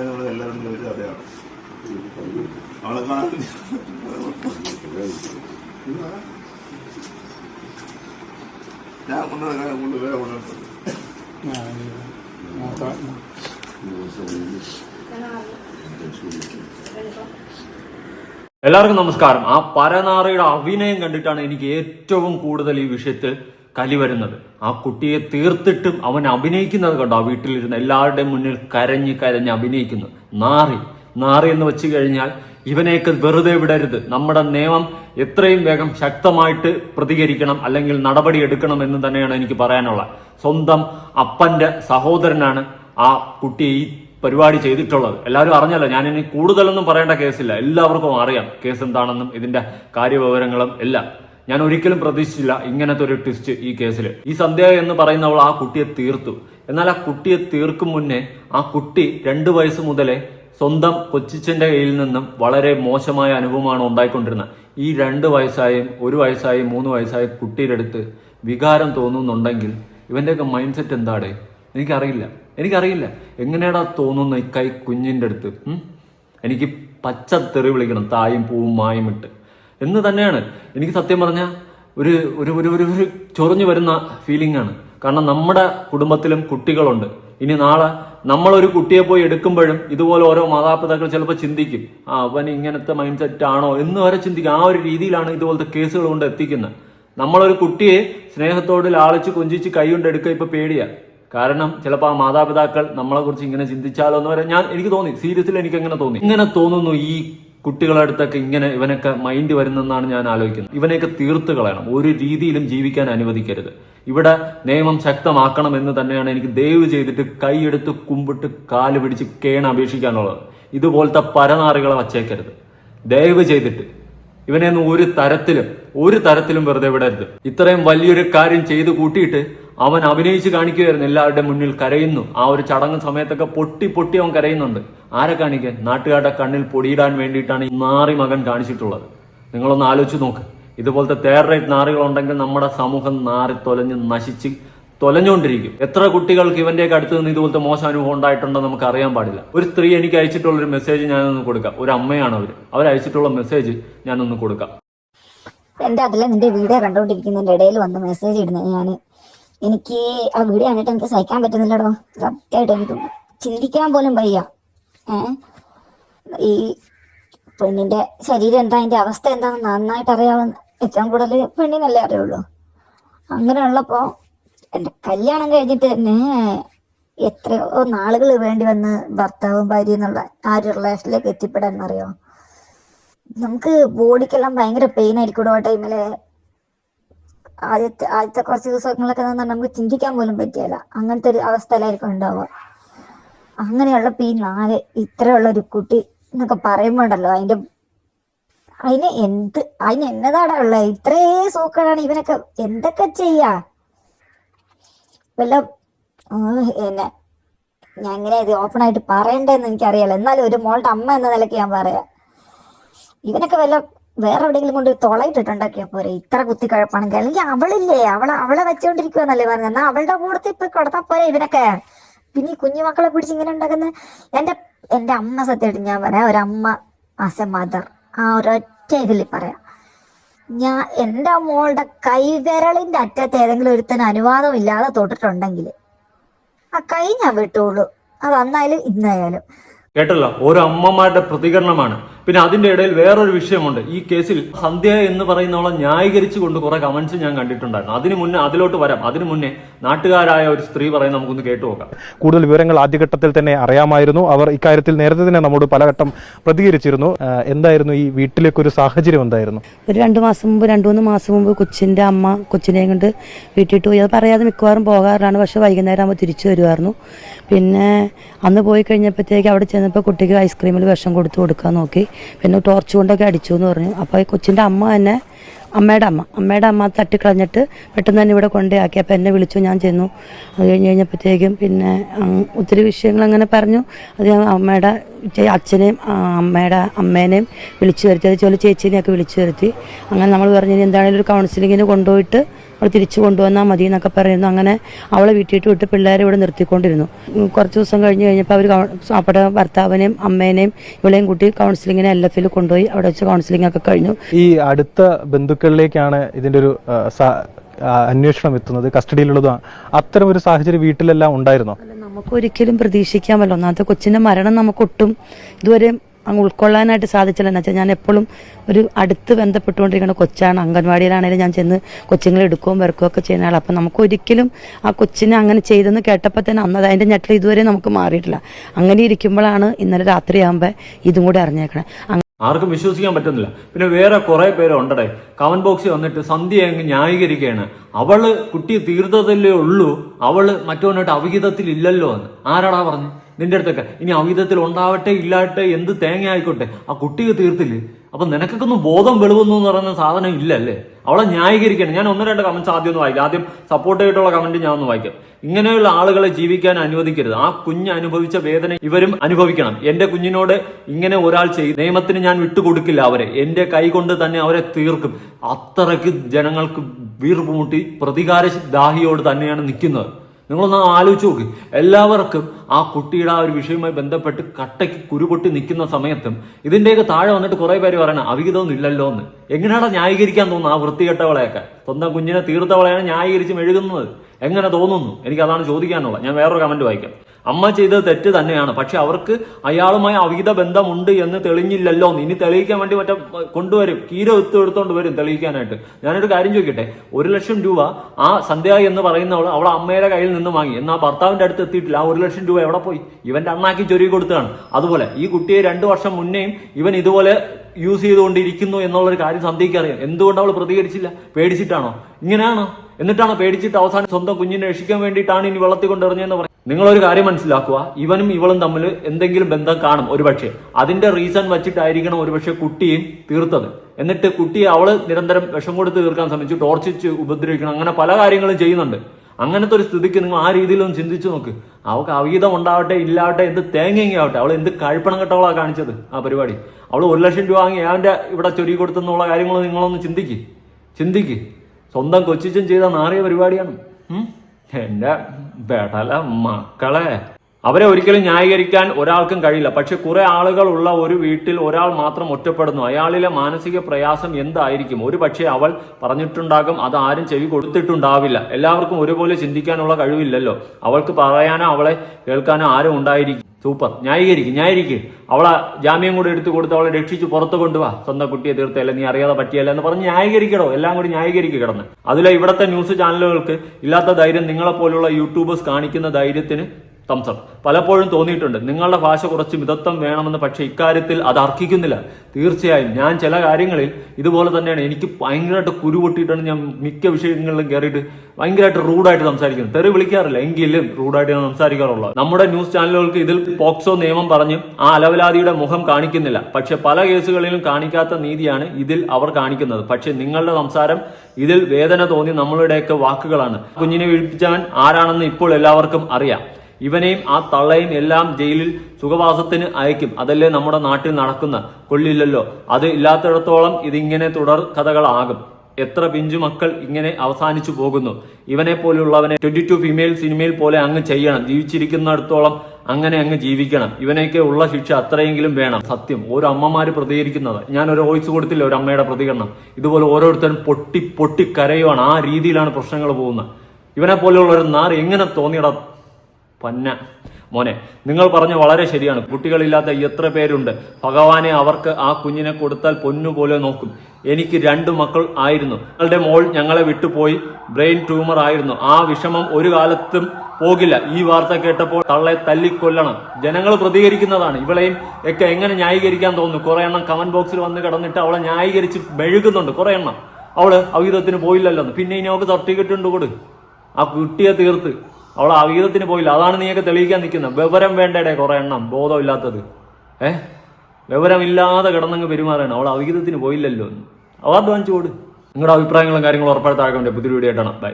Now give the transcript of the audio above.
നമ്മൾ എല്ലാവരും അതെയാണ് അവളെ കാണാൻ ഞാൻ കൊണ്ടുവരാൻ കൊണ്ടുപോയി കൊണ്ടുവന്നു എല്ലാവർക്കും നമസ്കാരം. ആ പരനാറയുടെ അഭിനയം കണ്ടിട്ടാണ് എനിക്ക് ഏറ്റവും കൂടുതൽ ഈ വിഷയത്തിൽ കലി വരുന്നത്. ആ കുട്ടിയെ തീർത്തിട്ടും അവൻ അഭിനയിക്കുന്നത് കണ്ടോ? ആ വീട്ടിലിരുന്ന് എല്ലാവരുടെയും മുന്നിൽ കരഞ്ഞ് കരഞ്ഞ് അഭിനയിക്കുന്നു. നാറി നാറി എന്ന് വെച്ച് കഴിഞ്ഞാൽ ഇവനെയൊക്കെ വെറുതെ വിടരുത്. നമ്മുടെ നിയമം എത്രയും വേഗം ശക്തമായിട്ട് പ്രതികരിക്കണം അല്ലെങ്കിൽ നടപടി എടുക്കണം എന്ന് തന്നെയാണ് എനിക്ക് പറയാനുള്ളത്. സ്വന്തം അപ്പന്റെ സഹോദരനാണ് ആ കുട്ടിയെ പരിപാടി ചെയ്തിട്ടുള്ളത്. എല്ലാവരും അറിഞ്ഞല്ലോ ഞാൻ ഇനി കൂടുതലൊന്നും പറയേണ്ട കേസില്ല. എല്ലാവർക്കും അറിയാം കേസ് എന്താണെന്നും ഇതിന്റെ കാര്യവിവരങ്ങളും എല്ലാം. ഞാൻ ഒരിക്കലും പ്രതീക്ഷിച്ചില്ല ഇങ്ങനത്തെ ഒരു ട്വിസ്റ്റ് ഈ കേസിൽ ഈ സന്ധ്യ എന്ന് പറയുന്നവൾ ആ കുട്ടിയെ തീർത്തു. എന്നാൽ ആ കുട്ടിയെ തീർക്കും മുന്നേ ആ കുട്ടി രണ്ടു വയസ്സ് മുതലേ സ്വന്തം കൊച്ചിച്ചന്റെ കയ്യിൽ നിന്നും വളരെ മോശമായ അനുഭവമാണ് ഉണ്ടായിക്കൊണ്ടിരുന്നത്. ഈ രണ്ട് വയസ്സായും ഒരു വയസ്സായും മൂന്ന് വയസ്സായും കുട്ടിയുടെ അടുത്ത് വികാരം തോന്നുന്നുണ്ടെങ്കിൽ ഇവന്റെയൊക്കെ മൈൻഡ് സെറ്റ് എന്താടേ എനിക്കറിയില്ല. എനിക്കറിയില്ല. എങ്ങനെയാടാ തോന്നുന്ന കൈ കുഞ്ഞിന്റെ അടുത്ത്? എനിക്ക് പച്ച തെറി വിളിക്കണം തായും പൂവും മായും ഇട്ട്. എന്ന് തന്നെയാണ്. എനിക്ക് സത്യം പറഞ്ഞാൽ ഒരു ഒരു ഒരു ഒരു ഒരു ചൊറിഞ്ഞു വരുന്ന ഫീലിംഗ് ആണ്. കാരണം നമ്മുടെ കുടുംബത്തിലും കുട്ടികളുണ്ട്. ഇനി നാളെ നമ്മളൊരു കുട്ടിയെ പോയി എടുക്കുമ്പോഴും ഇതുപോലെ ഓരോ മാതാപിതാക്കൾ ചിലപ്പോൾ ചിന്തിക്കും ആ അവൻ ഇങ്ങനത്തെ മൈൻഡ് സെറ്റ് ആണോ? എന്ന് വരെ ചിന്തിക്കും. ആ ഒരു രീതിയിലാണ് ഇതുപോലത്തെ കേസുകൾ കൊണ്ട് എത്തിക്കുന്നത്. നമ്മളൊരു കുട്ടിയെ സ്നേഹത്തോട് ലാളിച്ച് കൊഞ്ചിച്ച് കൈ കൊണ്ട് എടുക്കുക ഇപ്പൊ പേടിയാ. കാരണം ചിലപ്പോൾ ആ മാതാപിതാക്കൾ നമ്മളെ കുറിച്ച് ഇങ്ങനെ ചിന്തിച്ചാലോ എന്ന് വരെ ഞാൻ എനിക്ക് തോന്നി. സീരിയസിൽ എനിക്ക് അങ്ങനെ തോന്നി. ഇങ്ങനെ തോന്നുന്നു ഈ കുട്ടികളുടെ അടുത്തൊക്കെ ഇങ്ങനെ ഇവനൊക്കെ മൈൻഡ് വരുന്നെന്നാണ് ഞാൻ ആലോചിക്കുന്നത്. ഇവനെയൊക്കെ തീർത്ത് കളയണം. ഒരു രീതിയിലും ജീവിക്കാൻ അനുവദിക്കരുത്. ഇവിടെ നിയമം ശക്തമാക്കണം എന്ന് തന്നെയാണ് എനിക്ക് ദയവ് ചെയ്തിട്ട് കൈയെടുത്ത് കുമ്പിട്ട് കാൽ പിടിച്ച് കേണ അപേക്ഷിക്കാനുള്ളത്. ഇതുപോലത്തെ പരനാറികളെ വച്ചേക്കരുത്. ദയവ് ചെയ്തിട്ട് ഇവനെയൊന്നും ഒരു തരത്തിലും ഒരു തരത്തിലും വെറുതെ വിടരുത്. ഇത്രയും വലിയൊരു കാര്യം ചെയ്തു കൂട്ടിയിട്ട് അവൻ അഭിനയിച്ച് കാണിക്കുകയായിരുന്നു. എല്ലാവരുടെ മുന്നിൽ കരയുന്നു. ആ ഒരു ചടങ്ങ് സമയത്തൊക്കെ പൊട്ടി പൊട്ടി അവൻ കരയുന്നുണ്ട്. ആരെ കാണിക്കാൻ? നാട്ടുകാരുടെ കണ്ണിൽ പൊടിയിടാൻ വേണ്ടിയിട്ടാണ് ഈ നാറി മകൻ കാണിച്ചിട്ടുള്ളത്. നിങ്ങളൊന്ന് ആലോചിച്ച് നോക്ക്. ഇതുപോലത്തെ തേർറേറ്റ് നാറികളുണ്ടെങ്കിൽ നമ്മുടെ സമൂഹം നാറി തൊലഞ്ഞ് നശിച്ച് തൊലഞ്ഞുകൊണ്ടിരിക്കും. എത്ര കുട്ടികൾക്ക് ഇവന്റെ അടുത്ത് നിന്ന് ഇതുപോലത്തെ മോശം അനുഭവം ഉണ്ടായിട്ടുണ്ടെന്ന് നമുക്ക് അറിയാൻ പാടില്ല. ഒരു സ്ത്രീ എനിക്ക് അയച്ചിട്ടുള്ള ഒരു മെസ്സേജ് ഞാനൊന്ന് കൊടുക്കാം. ഒരു അമ്മയാണ് അവർ അയച്ചിട്ടുള്ള മെസ്സേജ് ഞാനൊന്ന് കൊടുക്കാം. എന്റെ അതിലെ നിന്റെ വീഡിയോ കണ്ടോണ്ടിരിക്കുന്നതിന്റെ ഇടയിൽ വന്ന് മെസ്സേജ് ഇടുന്നത് ഞാൻ എനിക്ക് ആ വീഡിയോ കണ്ടിട്ട് എനിക്ക് സഹിക്കാൻ പറ്റുന്നില്ലടോ. സത്യമായിട്ട് എനിക്ക് ചിന്തിക്കാൻ പോലും വയ്യ. ഏഹ് ഈ പെണ്ണിന്റെ ശരീരം എന്താ? അതിന്റെ അവസ്ഥ എന്താണെന്ന് നന്നായിട്ട് അറിയാവുന്ന ഏറ്റവും കൂടുതൽ പെണ്ണിനല്ലേ അറിയുള്ളൂ. അങ്ങനെയുള്ളപ്പോ എന്റെ കല്യാണം കഴിഞ്ഞിട്ട് തന്നെ എത്രയോ നാളുകൾ വേണ്ടി വന്ന് ഭർത്താവും ഭാര്യ എന്നുള്ള ആ ഒരു റിലേഷനിലേക്ക് എത്തിപ്പെടാൻ അറിയോ? നമുക്ക് ബോഡിക്കെല്ലാം ഭയങ്കര പെയിൻ ആയിരിക്കും ആ ടൈമിൽ ആദ്യത്തെ ആദ്യത്തെ കുറച്ച് ദിവസങ്ങളൊക്കെ എന്ന് നമുക്ക് ചിന്തിക്കാൻ പോലും പറ്റിയല്ല അങ്ങനത്തെ ഒരു അവസ്ഥയിലായിരിക്കും ഉണ്ടാവുക. അങ്ങനെയുള്ള പെയിൻ നാല് ഇത്രയുള്ള ഒരു കുട്ടി എന്നൊക്കെ പറയുമ്പോണ്ടല്ലോ അതിന്റെ അതിന് എന്ത് അതിന് എന്നതാടാ ഉള്ളത് ഇത്രേ സൂക്കടാണ് ഇവനൊക്കെ. എന്തൊക്കെ ചെയ്യാ? വല്ല പിന്നെ ഞാൻ ഇങ്ങനെ ഇത് ഓപ്പൺ ആയിട്ട് പറയണ്ടെന്ന് എനിക്കറിയാലോ എന്നാലും ഒരു മോളുടെ അമ്മ എന്ന നിലയ്ക്ക് ഞാൻ പറയാം. ഇവനൊക്കെ വല്ല വേറെ എവിടെയെങ്കിലും കൊണ്ട് തുളയിട്ടിട്ടുണ്ടാക്കിയാ പോരെ. ഇത്ര കുത്തിക്കഴപ്പാണെങ്കിൽ അല്ലെങ്കിൽ അവളില്ലേ? അവളെ അവളെ വെച്ചോണ്ടിരിക്കുവെന്നല്ലേ പറഞ്ഞത് എന്നാ അവളുടെ കൂടത്തിൽ ഇപ്പൊ കൊടുത്താ പോരെ ഇവനൊക്കെ. പിന്നെ ഈ കുഞ്ഞു മക്കളെ പിടിച്ച് ഇങ്ങനെ ഉണ്ടാക്കുന്ന എന്റെ എന്റെ അമ്മ സത്യമായിട്ട് ഞാൻ പറയാം. ഒരമ്മ ആസ് എ മദർ ആ ഒരൊറ്റ ഇതിൽ പറയാം. ഞാൻ എന്റെ മോളുടെ കൈവിരളിന്റെ അറ്റത്ത് ഏതെങ്കിലും ഒരുത്തന് അനുവാദം ഇല്ലാതെ തൊട്ടിട്ടുണ്ടെങ്കിൽ. ആ കൈ ഞാൻ വിട്ടുള്ളൂ അത് അന്നായാലും ഇന്നായാലും. കേട്ടല്ലോ? ഓരോ അമ്മമാരുടെ പ്രതികരണമാണ്. പിന്നെ അതിന്റെ ഇടയിൽ വേറൊരു വിഷയമുണ്ട്. ഈ കേസിൽ സന്ധ്യ എന്ന് പറയുന്നവളെ ന്യായീകരിച്ചുകൊണ്ട് കുറെ കമന്റ്സ് ഞാൻ കണ്ടിട്ടുണ്ടായിരുന്നു. അതിന് മുന്നേ അതിലോട്ട് വരാം. അതിനു മുന്നേ നാട്ടുകാരായ ഒരു സ്ത്രീ പറയുന്നത് നമുക്കൊന്ന് കേട്ടു നോക്കാം. കൂടുതൽ വിവരങ്ങൾ ആദ്യഘട്ടത്തിൽ തന്നെ അറിയാമായിരുന്നു. അവർ ഇക്കാര്യത്തിൽ നേരത്തെ തന്നെ നമ്മോട് പലഘട്ടം പ്രതികരിച്ചിരുന്നു. എന്തായിരുന്നു ഈ വീട്ടിലേക്ക് ഒരു സാഹചര്യം എന്തായിരുന്നു? ഒരു രണ്ട് മാസം മുമ്പ് രണ്ട് മൂന്ന് മാസം മുമ്പ് കൊച്ചിന്റെ അമ്മ കൊച്ചിനെയും കൊണ്ട് വീട്ടിൽ പോയി. അത് പറയാതെ മിക്കവാറും പോകാറാണ് പക്ഷെ വൈകുന്നേരം ആകുമ്പോൾ തിരിച്ചു വരുമായിരുന്നു പിന്നെ അന്ന് പോയി കഴിഞ്ഞപ്പോഴത്തേക്ക് അവിടെ ചെന്നപ്പോൾ കുട്ടിക്ക് ഐസ്ക്രീമിൽ വിഷം കൊടുത്തു കൊടുക്കാൻ നോക്കി. പിന്നെ ടോർച്ച് കൊണ്ടൊക്കെ അടിച്ചു എന്ന് പറഞ്ഞു. അപ്പോൾ ഈ കൊച്ചിന്റെ അമ്മ തന്നെ അമ്മയുടെ അമ്മ. അമ്മയുടെ അമ്മ തട്ടിക്കളഞ്ഞിട്ട് പെട്ടെന്ന് തന്നെ ഇവിടെ കൊണ്ടുപോയി അപ്പോൾ എന്നെ വിളിച്ചു ഞാൻ ചെന്നു. അത് കഴിഞ്ഞ് കഴിഞ്ഞപ്പോഴത്തേക്കും പിന്നെ ഒത്തിരി വിഷയങ്ങൾ അങ്ങനെ പറഞ്ഞു. അത് ഞാൻ അമ്മയുടെ അച്ഛനെയും അമ്മയുടെ അമ്മേനെയും വിളിച്ചു വരുത്തി. അതുപോലെ ചേച്ചീനെയൊക്കെ വിളിച്ചു വരുത്തി. അങ്ങനെ നമ്മൾ പറഞ്ഞു എന്താണെങ്കിലും ഒരു കൗൺസിലിങ്ങിന് കൊണ്ടുപോയിട്ട് അവൾ തിരിച്ചു കൊണ്ടുവന്നാൽ മതി എന്നൊക്കെ പറയുന്നു. അങ്ങനെ അവളെ വീട്ടിട്ട് വിട്ട് പിള്ളേരെ ഇവിടെ നിർത്തിക്കൊണ്ടിരുന്നു. കുറച്ച് ദിവസം കഴിഞ്ഞ് കഴിഞ്ഞപ്പോൾ അവർ അവിടെ ഭർത്താവിനെയും അമ്മേനെയും ഇവളെയും കൂട്ടി കൗൺസിലിങ്ങിന് എൽ എഫിൽ കൊണ്ടുപോയി. അവിടെ വെച്ച് കൗൺസിലിംഗ് ഒക്കെ കഴിഞ്ഞു. ഈ അടുത്ത ബന്ധുക്കളിലേക്കാണ് ഇതിന്റെ ഒരു അന്വേഷണം എത്തുന്നത്. കസ്റ്റഡിയിലുള്ളതും അത്തരം ഒരു സാഹചര്യം വീട്ടിലെല്ലാം ഉണ്ടായിരുന്നോ? നമുക്കൊരിക്കലും നമുക്ക് ഒരിക്കലും പ്രതീക്ഷിക്കാൻ പറ്റില്ല ഒന്നാമത്തെ കൊച്ചിന്റെ മരണം നമുക്കൊട്ടും ഇതുവരെ അങ്ങ് ഉൾക്കൊള്ളാനായിട്ട് സാധിച്ചില്ല. എന്ന് വെച്ചാൽ ഞാൻ എപ്പോഴും ഒരു അടുത്ത് ബന്ധപ്പെട്ടുകൊണ്ടിരിക്കുന്ന കൊച്ചാണ്. അംഗൻവാടിയിലാണെങ്കിലും ഞാൻ ചെന്ന് കൊച്ചുങ്ങളെ എടുക്കുകയും വെറുക്കുകയും ഒക്കെ ചെയ്യുന്ന ആളാണ് അപ്പം നമുക്ക് ഒരിക്കലും ആ കൊച്ചിനെ അങ്ങനെ ചെയ്തെന്ന് കേട്ടപ്പോൾ തന്നെ അന്നത് അതിന്റെ ഞെട്ടിൽ ഇതുവരെ നമുക്ക് മാറിയിട്ടില്ല. അങ്ങനെ ഇരിക്കുമ്പോഴാണ് ഇന്നലെ രാത്രിയാകുമ്പോൾ ഇതും കൂടി അറിഞ്ഞേക്കണേ. ആർക്കും വിശ്വസിക്കാൻ പറ്റുന്നില്ല. പിന്നെ വേറെ കുറെ പേര് ഉണ്ടടേ. കമന്റ് ബോക്സിൽ വന്നിട്ട് സന്ധ്യ അങ്ങ് ന്യായീകരിക്കുകയാണ്. അവൾ കുട്ടി തീർത്തതല്ലേ ഉള്ളൂ. അവൾ മറ്റവനായിട്ട് അവിഹിതത്തിൽ ഇല്ലല്ലോ എന്ന്. ആരാടാ പറഞ്ഞു? നിന്റെ അടുത്തൊക്കെ. ഇനി അമിതത്തിൽ ഉണ്ടാവട്ടെ ഇല്ലാട്ടെ എന്ത് തേങ്ങ ആയിക്കോട്ടെ ആ കുട്ടിക്ക് തീർത്തില്ലേ? അപ്പൊ നിനക്കൊക്കെ ഒന്ന് ബോധം വെളുവെന്നു എന്ന് പറയുന്ന സാധനം ഇല്ല അല്ലേ അവളെ ന്യായീകരിക്കണം. ഞാൻ ഒന്ന് രണ്ട് കമന്റ്സ് ആദ്യം ഒന്ന് വായിക്കാം. ആദ്യം സപ്പോർട്ട് ആയിട്ടുള്ള കമന്റ് ഞാൻ ഒന്ന് വായിക്കാം. ഇങ്ങനെയുള്ള ആളുകളെ ജീവിക്കാൻ അനുവദിക്കരുത്. ആ കുഞ്ഞ് അനുഭവിച്ച വേദന ഇവരും അനുഭവിക്കണം. എന്റെ കുഞ്ഞിനോട് ഇങ്ങനെ ഒരാൾ ചെയ്യും നിയമത്തിന് ഞാൻ വിട്ടുകൊടുക്കില്ല അവരെ. എന്റെ കൈ കൊണ്ട് തന്നെ അവരെ തീർക്കും. അത്രയ്ക്ക് ജനങ്ങൾക്ക് വീർപ്പുമുട്ടി പ്രതികാര ദാഹിയോട് തന്നെയാണ് നിൽക്കുന്നത്. നിങ്ങളൊന്ന് ആലോചിച്ച് നോക്ക്. എല്ലാവർക്കും ആ കുട്ടിയുടെ ആ ഒരു വിഷയവുമായി ബന്ധപ്പെട്ട് കട്ടയ്ക്ക് കുരുപൊട്ടി നിൽക്കുന്ന സമയത്തും ഇതിന്റെയൊക്കെ താഴെ വന്നിട്ട് കുറേ പേര് പറയണം അവിഹിതമൊന്നും ഇല്ലല്ലോ എന്ന് എങ്ങനെയാണ് ന്യായീകരിക്കാൻ തോന്നുന്നു ആ വൃത്തികെട്ടവളെയൊക്കെ? സ്വന്തം കുഞ്ഞിനെ തീർത്തവളെയാണ് ന്യായീകരിച്ച് മെഴുകുന്നത് എങ്ങനെ തോന്നുന്നു? എനിക്ക് അതാണ് ചോദിക്കാനുള്ളത്. ഞാൻ വേറൊരു കമന്റ് വായിക്കാം. അമ്മ ചെയ്തത് തെറ്റ് തന്നെയാണ്. പക്ഷെ അവർക്ക് അയാളുമായി അവിഹിത ബന്ധമുണ്ട് എന്ന് തെളിഞ്ഞില്ലല്ലോ. എന്ന് ഇനി തെളിയിക്കാൻ വേണ്ടി മറ്റേ കൊണ്ടുവരും. കീര എത്തു എടുത്തോണ്ട് വരും തെളിയിക്കാനായിട്ട്. ഞാനൊരു കാര്യം ചോദിക്കട്ടെ? ഒരു ലക്ഷം രൂപ ആ സന്ധ്യ എന്ന് പറയുന്നവൾ അവളെ അമ്മയുടെ കയ്യിൽ നിന്ന് വാങ്ങി. എന്നാൽ ഭർത്താവിന്റെ അടുത്ത് എത്തിയിട്ടില്ല. ആ ഒരു ലക്ഷം രൂപ എവിടെ പോയി? ഇവന്റെ അണ്ണാക്കി ചൊരി കൊടുത്തതാണ്. അതുപോലെ ഈ കുട്ടിയെ രണ്ടു വർഷം മുന്നേയും ഇവൻ ഇതുപോലെ യൂസ് ചെയ്തുകൊണ്ടിരിക്കുന്നു എന്നുള്ളൊരു കാര്യം സന്ധ്യയ്ക്ക് അറിയാം. എന്തുകൊണ്ട് അവൾ പ്രതികരിച്ചില്ല? പേടിച്ചിട്ടാണോ? ഇങ്ങനെയാണോ? എന്നിട്ടാണോ പേടിച്ചിട്ട് അവസാനം സ്വന്തം കുഞ്ഞിനെ രക്ഷിക്കാൻ വേണ്ടിയിട്ടാണ് ഇനി വെള്ളത്തിൽ കൊണ്ടിറങ്ങിയെന്ന് പറയും നിങ്ങളൊരു കാര്യം മനസ്സിലാക്കുക. ഇവനും ഇവളും തമ്മിൽ എന്തെങ്കിലും ബന്ധം കാണും ഒരുപക്ഷെ. അതിന്റെ റീസൺ വെച്ചിട്ടായിരിക്കണം ഒരുപക്ഷെ കുട്ടിയും തീർത്തത്. എന്നിട്ട് കുട്ടിയെ അവൾ നിരന്തരം വിഷം കൊടുത്ത് തീർക്കാൻ ശ്രമിച്ചു ടോർച്ചിച്ച് ഉപദ്രവിക്കണം അങ്ങനെ പല കാര്യങ്ങളും ചെയ്യുന്നുണ്ട്. അങ്ങനത്തെ ഒരു സ്ഥിതിക്ക് നിങ്ങൾ ആ രീതിയിലൊന്ന് ചിന്തിച്ചു നോക്ക്. അവൾക്ക് അവീതം ഉണ്ടാവട്ടെ ഇല്ലാവട്ടെ എന്ത് തേങ്ങ ആവട്ടെ. അവൾ എന്ത് കഴിപ്പണം കെട്ടവളാ കാണിച്ചത് ആ പരിപാടി. അവൾ ഒരു ലക്ഷം രൂപ വാങ്ങി അവന്റെ ഇവിടെ ചൊരി കൊടുത്തെന്നുള്ള കാര്യങ്ങൾ നിങ്ങളൊന്ന് ചിന്തിക്ക്. ചിന്തിക്ക്. സ്വന്തം കൊച്ചിച്ചും ചെയ്ത നാറിയ പരിപാടിയാണ്. ഉം? എന്റെ ബെടല മക്കളെ അവരെ ഒരിക്കലും ന്യായീകരിക്കാൻ ഒരാൾക്കും കഴിയില്ല. പക്ഷെ കുറെ ആളുകൾ ഉള്ള ഒരു വീട്ടിൽ ഒരാൾ മാത്രം ഒറ്റപ്പെടുന്നു. അയാളിലെ മാനസിക പ്രയാസം എന്തായിരിക്കും? ഒരു പക്ഷേ അവൾ പറഞ്ഞിട്ടുണ്ടാകും അത് ആരും ചെവി കൊടുത്തിട്ടുണ്ടാവില്ല. എല്ലാവർക്കും ഒരുപോലെ ചിന്തിക്കാനുള്ള കഴിവില്ലല്ലോ. അവൾക്ക് പറയാനോ അവളെ കേൾക്കാനോ ആരും ഉണ്ടായിരിക്കും. സൂപ്പർ. ന്യായീകരിക്കും ന്യായീകരിക്കും. അവളെ ജാമ്യം കൂടെ എടുത്തു കൊടുത്ത് അവളെ രക്ഷിച്ച് പുറത്ത് കൊണ്ടുപോവാ സ്വന്തം കുട്ടിയെ തീർത്തല്ല നീ അറിയാതെ പറ്റിയല്ല എന്ന് പറഞ്ഞ് ന്യായീകരിക്കണോ എല്ലാം കൂടി ന്യായീകരിക്കുക കിടന്ന്. അതിലെ ഇവിടുത്തെ ന്യൂസ് ചാനലുകൾക്ക് ഇല്ലാത്ത ധൈര്യം നിങ്ങളെ പോലുള്ള യൂട്യൂബേഴ്സ് കാണിക്കുന്ന ധൈര്യത്തിന് തംസപ്പ് പലപ്പോഴും തോന്നിയിട്ടുണ്ട് നിങ്ങളുടെ ഭാഷ കുറച്ച് മിതത്വം വേണമെന്ന് പക്ഷേ ഇക്കാര്യത്തിൽ അത് അർഹിക്കുന്നില്ല. തീർച്ചയായും ഞാൻ ചില കാര്യങ്ങളിൽ ഇതുപോലെ തന്നെയാണ് എനിക്ക് ഭയങ്കരമായിട്ട് കുരുപൊട്ടിയിട്ടാണ് ഞാൻ മിക്ക വിഷയങ്ങളിലും കയറിയിട്ട് ഭയങ്കരമായിട്ട് റൂഡായിട്ട് സംസാരിക്കുന്നത്. തെറി വിളിക്കാറില്ല എങ്കിലും റൂഡായിട്ട് ഞാൻ സംസാരിക്കാറുള്ളത് നമ്മുടെ ന്യൂസ് ചാനലുകൾക്ക് ഇതിൽ പോക്സോ നിയമം പറഞ്ഞ് ആ അലവലാതിയുടെ മുഖം കാണിക്കുന്നില്ല. പക്ഷെ പല കേസുകളിലും കാണിക്കാത്ത നീതിയാണ് ഇതിൽ അവർ കാണിക്കുന്നത്. പക്ഷെ നിങ്ങളുടെ സംസാരം ഇതിൽ വേദന തോന്നി നമ്മളുടെയൊക്കെ വാക്കുകളാണ്. കുഞ്ഞിനെ വിളിപ്പിച്ചവൻ ആരാണെന്ന് ഇപ്പോൾ എല്ലാവർക്കും അറിയാം. ഇവനെയും ആ തള്ളയും എല്ലാം ജയിലിൽ സുഖവാസത്തിന് അയക്കും. അതല്ലേ നമ്മുടെ നാട്ടിൽ നടക്കുന്ന കൊള്ളില്ലല്ലോ. അത് ഇല്ലാത്തിടത്തോളം ഇതിങ്ങനെ തുടർ കഥകളാകും. എത്ര പിഞ്ചു മക്കൾ ഇങ്ങനെ അവസാനിച്ചു പോകുന്നു. ഇവനെ പോലുള്ളവനെ ട്വന്റി ടു ഫീമെയിൽ സിനിമയിൽ പോലെ അങ്ങ് ചെയ്യണം. ജീവിച്ചിരിക്കുന്നിടത്തോളം അങ്ങനെ അങ്ങ് ജീവിക്കണം. ഇവനൊക്കെ ഉള്ള ശിക്ഷ അത്രയെങ്കിലും വേണം. സത്യം ഓരോ അമ്മമാര് പ്രതികരിക്കുന്നത്. ഞാൻ ഒരു വോയിസ് കൊടുത്തില്ല ഒരു അമ്മയുടെ പ്രതികരണം? ഇതുപോലെ ഓരോരുത്തരും പൊട്ടി പൊട്ടി കരയുവാണ്. ആ രീതിയിലാണ് പ്രശ്നങ്ങൾ പോകുന്നത്. ഇവനെ പോലെയുള്ള ഒരു നാർ എങ്ങനെ തോന്നിയടാ പന്ന. മോനെ നിങ്ങൾ പറഞ്ഞ വളരെ ശരിയാണ്. കുട്ടികളില്ലാത്ത എത്ര പേരുണ്ട്. ഭഗവാനെ അവർക്ക് ആ കുഞ്ഞിനെ കൊടുത്താൽ പൊന്നുപോലെ നോക്കും. എനിക്ക് രണ്ട് മക്കൾ ആയിരുന്നു. ഞങ്ങളുടെ മോൾ ഞങ്ങളെ വിട്ടുപോയി. ബ്രെയിൻ ട്യൂമർ ആയിരുന്നു. ആ വിഷമം ഒരു കാലത്തും പോകില്ല. ഈ വാർത്ത കേട്ടപ്പോൾ തള്ളെ തല്ലിക്കൊല്ലണം. ജനങ്ങൾ പ്രതികരിക്കുന്നതാണ്. ഇവളെയും ഒക്കെ എങ്ങനെ ന്യായീകരിക്കാൻ തോന്നുന്നു? കുറെ എണ്ണം കമന്റ് ബോക്സിൽ വന്ന് കിടന്നിട്ട് അവളെ ന്യായീകരിച്ച് മെഴുകുന്നുണ്ട്. കുറെ എണ്ണം. അവൾ അവിധത്തിന് പോയില്ലല്ലോ പിന്നെ ഇനി അവൾക്ക് സർട്ടിഫിക്കറ്റ് ഉണ്ട് കൊടു. ആ കുട്ടിയെ തീർത്ത്. അവൾ അവിഹിതത്തിന് പോയില്ല. അതാണ് നീയൊക്കെ തെളിയിക്കാൻ നിൽക്കുന്നത്. വിവരം വേണ്ടേടെ കുറെ എണ്ണം? ബോധമില്ലാത്തത്. ഏ? വിവരമില്ലാതെ കിടന്നങ്ങ് പെരുമാറാണ് അവൾ അവിഹിതത്തിന് പോയില്ലല്ലോ. അവാർഡ് വാങ്ങിച്ചു കൊടു. നിങ്ങളുടെ അഭിപ്രായങ്ങളും കാര്യങ്ങളും ഉറപ്പായിട്ട് താഴെ പുതിയ വീഡിയോ ആയിട്ടാണ് ബൈ